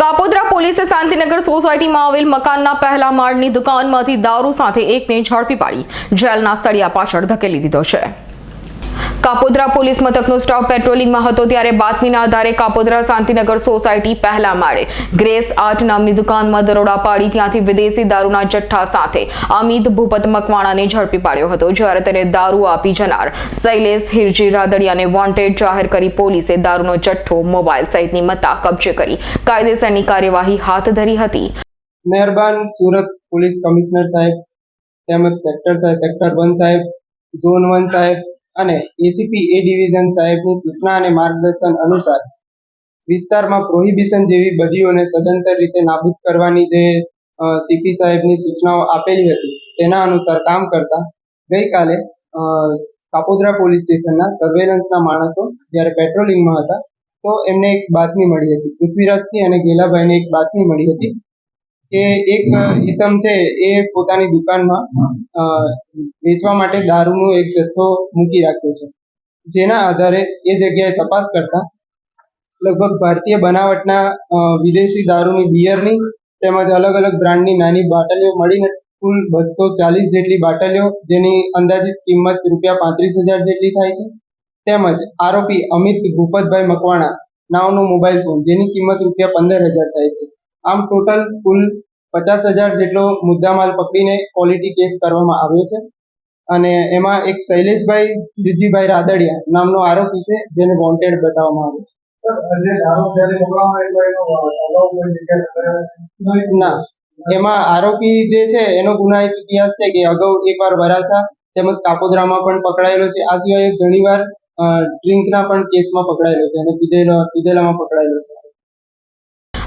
કાપોદ્રા પોલીસે શાંતિનગર સોસાયટીમાં આવેલ મકાનના પહેલા માળની દુકાનમાંથી દારૂ સાથે એકને ઝડપી પાડી. જેલના સળિયા પાછળ ધકેલી દીધો છે. કાપોદ્રા પોલીસ મથકનો સ્ટાફ પેટ્રોલિંગમાં હતો ત્યારે બાતમીના આધારે કાપોદ્રા શાંતિનગર સોસાયટી પહેલા માળે. ગ્રેસ આર્ટ નામની દુકાનમાં દરોડા પાડી ત્યાંથી વિદેશી દારૂના જથ્થા સાથે અમિત ભૂપત મકવાણાને ઝડપી પાડ્યો હતો, જ્યારે તેને દારૂ આપી જનાર શૈલેષ હિરજી રાદડિયાને વોન્ટેડ જાહેર કરી પોલીસે દારૂનો જથ્થો મોબાઈલ સહિતની મત્તા કબજે કરી. કાયદેસરની કાર્યવાહી હાથ ધરી હતી. મહેરબાન સુરત પોલીસ કમિશનર સાહેબ તેમજ સેક્ટર સાહેબ, સેક્ટર વન સાહેબ, ઝોન વન સાહેબ અને એસીપી એ ડિવિઝન સાહેબની સૂચના અને માર્ગદર્શન અનુસાર વિસ્તારમાં પ્રોહિબિશન જેવી બદીઓને સદંતર રીતે નાબૂદ કરવાની જે સીપી સાહેબની સૂચનાઓ આપેલી હતી, તેના અનુસાર કામ કરતા ગઈકાલે કાપોદ્રા પોલીસ સ્ટેશનના સર્વેલન્સના માણસો જ્યારે પેટ્રોલિંગમાં હતા, તો એમને એક બાતમી મળી હતી. પૃથ્વીરાજસિંહ અને ગેલાભાઈને એક બાતમી મળી હતી. કે એક ઇસમ છે એ પોતાની દુકાનમાં વેચવા માટે દારૂનો એક જથ્થો મૂકી રાખ્યો છે. જેના આધારે એ જગ્યાએ તપાસ કરતા લગભગ ભારતીય બનાવટના વિદેશી દારૂની બિયરની તેમજ અલગ અલગ બ્રાન્ડની નાની બાટલીઓ મળીને કુલ બસો ચાલીસ જેટલી બાટલીઓ, જેની અંદાજિત કિંમત રૂપિયા પાંત્રીસ હજાર જેટલી થાય છે. તેમજ આરોપી અમિત ભૂપતભાઈ મકવાણા, નામનો મોબાઈલ ફોન, જેની કિંમત રૂપિયા પંદર હજાર થાય છે. આમ ટોટલ કુલ પચાસ હજાર જેટલો મુદ્દામાલ પકડીને ક્વોલિટી કેસ કરવામાં આવ્યો છે. અને એમાં એક શૈલેષભાઈ બીજીભાઈ રાદડિયા નામનો આરોપી છે જેને વોન્ટેડ બતાવવામાં આવ્યો છે. ના. એમાં આરોપી જે છે એનો ગુનાહિત ઇતિહાસ છે કે અગાઉ એકવાર વરાછા તેમજ કાપોદ્રામાં પણ પકડાયેલો છે. આ સિવાય ઘણીવાર ડ્રિંકના પણ કેસમાં પકડાયેલો છે અને પીધેલા પીધેલામાં પકડાયેલો છે.